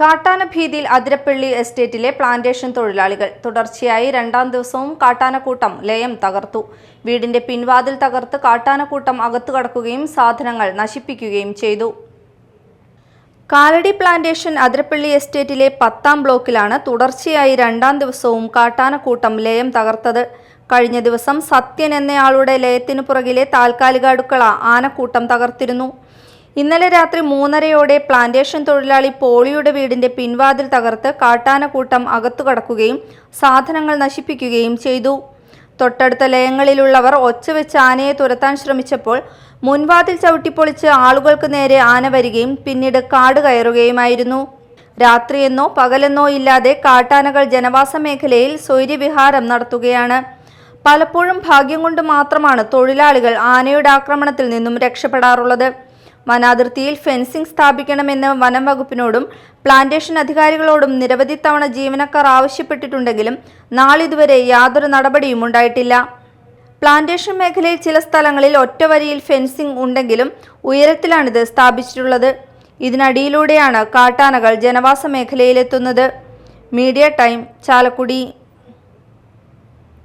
കാട്ടാന ഭീതിയിൽ അതിരപ്പള്ളി എസ്റ്റേറ്റിലെ പ്ലാന്റേഷൻ തൊഴിലാളികൾ തുടർച്ചയായി രണ്ടാം ദിവസവും കാട്ടാനക്കൂട്ടം ലയം തകർത്തു. വീടിന്റെ പിൻവാതിൽ തകർത്ത് കാട്ടാനക്കൂട്ടം അകത്തു കടക്കുകയും സാധനങ്ങൾ നശിപ്പിക്കുകയും ചെയ്തു. കാലടി പ്ലാന്റേഷൻ അതിരപ്പള്ളി എസ്റ്റേറ്റിലെ പത്താം ബ്ലോക്കിലാണ് തുടർച്ചയായി രണ്ടാം ദിവസവും കാട്ടാനക്കൂട്ടം ലയം തകർത്തത്. കഴിഞ്ഞ ദിവസം സത്യൻ എന്നയാളുടെ ലയത്തിനു പുറകിലെ താൽക്കാലിക അടുക്കള ആനക്കൂട്ടം തകർത്തിരുന്നു. ഇന്നലെ രാത്രി മൂന്നരയോടെ പ്ലാന്റേഷൻ തൊഴിലാളി പോളിയുടെ വീടിന്റെ പിൻവാതിൽ തകർത്ത് കാട്ടാനക്കൂട്ടം അകത്തു കടക്കുകയും സാധനങ്ങൾ നശിപ്പിക്കുകയും ചെയ്തു. തൊട്ടടുത്ത ലയങ്ങളിലുള്ളവർ ഒച്ചവെച്ച് ആനയെ തുരത്താൻ ശ്രമിച്ചപ്പോൾ മുൻവാതിൽ ചവിട്ടിപ്പൊളിച്ച് ആളുകൾക്ക് നേരെ ആന വരികയും പിന്നീട് കാട് കയറുകയുമായിരുന്നു. രാത്രിയെന്നോ പകലെന്നോ ഇല്ലാതെ കാട്ടാനകൾ ജനവാസ മേഖലയിൽ സ്വൈര്യവിഹാരം നടത്തുകയാണ്. പലപ്പോഴും ഭാഗ്യം കൊണ്ട് മാത്രമാണ് തൊഴിലാളികൾ ആനയുടെ ആക്രമണത്തിൽ നിന്നും രക്ഷപ്പെടാറുള്ളത്. വനാതിർത്തിയിൽ ഫെൻസിംഗ് സ്ഥാപിക്കണമെന്ന് വനം വകുപ്പിനോടും പ്ലാന്റേഷൻ അധികാരികളോടും നിരവധി തവണ ജീവനക്കാർ ആവശ്യപ്പെട്ടിട്ടുണ്ടെങ്കിലും നാളിതുവരെ യാതൊരു നടപടിയും ഉണ്ടായിട്ടില്ല. പ്ലാന്റേഷൻ മേഖലയിൽ ചില സ്ഥലങ്ങളിൽ ഒറ്റവരിയിൽ ഫെൻസിംഗ് ഉണ്ടെങ്കിലും ഉയരത്തിലാണിത് സ്ഥാപിച്ചിട്ടുള്ളത്. ഇതിനടിയിലൂടെയാണ് കാട്ടാനകൾ ജനവാസ മേഖലയിലെത്തുന്നത്. Media time Chalakudy.